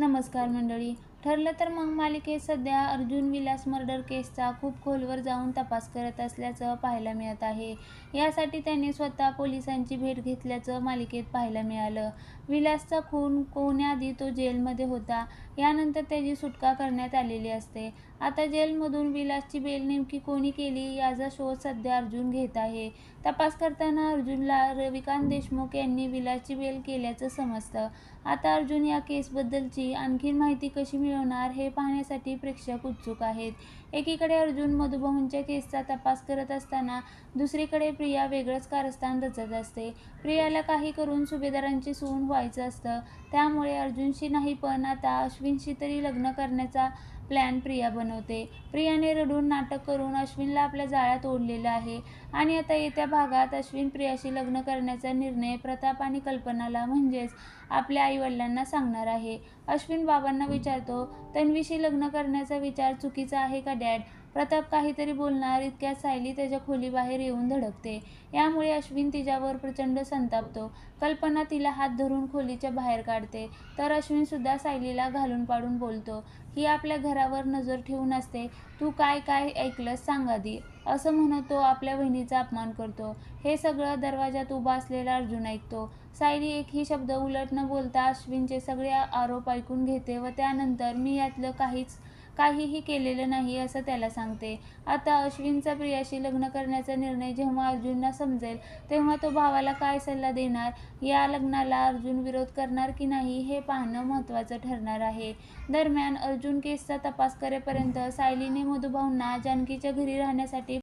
नमस्कार मंडळी. ठरलं तर मग मालिकेत सध्या अर्जुन विलास मर्डर केसचा खूप खोलवर जाऊन तपास करत असल्याचं पाहायला मिळत आहे. यासाठी त्याने स्वतः पोलिसांची भेट घेतल्याचं मालिकेत पाहायला मिळालं. विलासचा खून कोण्याआधी तो जेलमध्ये होता यानंतर त्याची सुटका करण्यात आलेली असते. आता जेलमधून विलासची बेल नेमकी कोणी केली याचा शोध सध्या अर्जुन घेत आहे. तपास करताना अर्जुनला रविकांत देशमुख यांनी विलासची बेल केल्याचं समजतं. आता अर्जुन या केसबद्दलची आणखीन माहिती कशी मिळवणार हे पाहण्यासाठी प्रेक्षक उत्सुक आहेत. एकीकडे अर्जुन मधुभाऊंच्या केसचा तपास करत असताना दुसरीकडे प्रिया वेगळंच कारस्थान रचत असते. प्रियाला काही करून सुभेदारांची सून व्हायचं असतं. त्यामुळे अर्जुनशी नाही पण आता अश्विनशी तरी लग्न करण्याचा प्लॅन प्रिया बनवते. प्रियाने रडून नाटक करून अश्विनला आपल्या जाळ्यात ओढलेलं आहे. आणि आता येत्या भागात अश्विन प्रियाशी लग्न करण्याचा निर्णय प्रताप आणि कल्पनाला म्हणजेच आपल्या आईवडिलांना सांगणार आहे. अश्विन बाबांना विचारतो तन्वीशी लग्न करण्याचा विचार चुकीचा आहे का डॅड? प्रताप काहीतरी बोलणार इतक्यात सायली त्याच्या खोलीबाहेर येऊन धडकते. यामुळे अश्विन तिच्यावर प्रचंड संतापतो. कल्पना तिला हात धरून खोलीच्या बाहेर काढते. तर अश्विन सुद्धा सायलीला घालून पाडून बोलतो ही आपल्या घरावर नजर ठेवून असते. तू काय काय ऐकलंस सांगा दी असं म्हणत तो आपल्या बहिणीचा अपमान करतो. हे सगळं दरवाजात उभा असलेला अर्जुन ऐकतो. सायली एकही शब्द उलट न बोलता अश्विनचे सगळे आरोप ऐकून घेते व त्यानंतर मी यातलं काहीच काहीही केलेलं नाही असं त्याला सांगते. आता अश्विनचा प्रियाशी लग्न करण्याचा निर्णय जेव्हा अर्जुनना समजेल तेव्हा तो भावाला काय सल्ला देणार? या लग्नाला अर्जुन विरोध करणार की नाही हे पाहणं महत्त्वाचं ठरणार आहे. दरम्यान अर्जुन केसचा तपास करेपर्यंत सायलीने मधुभाऊंना जानकीच्या घरी राहण्यासाठी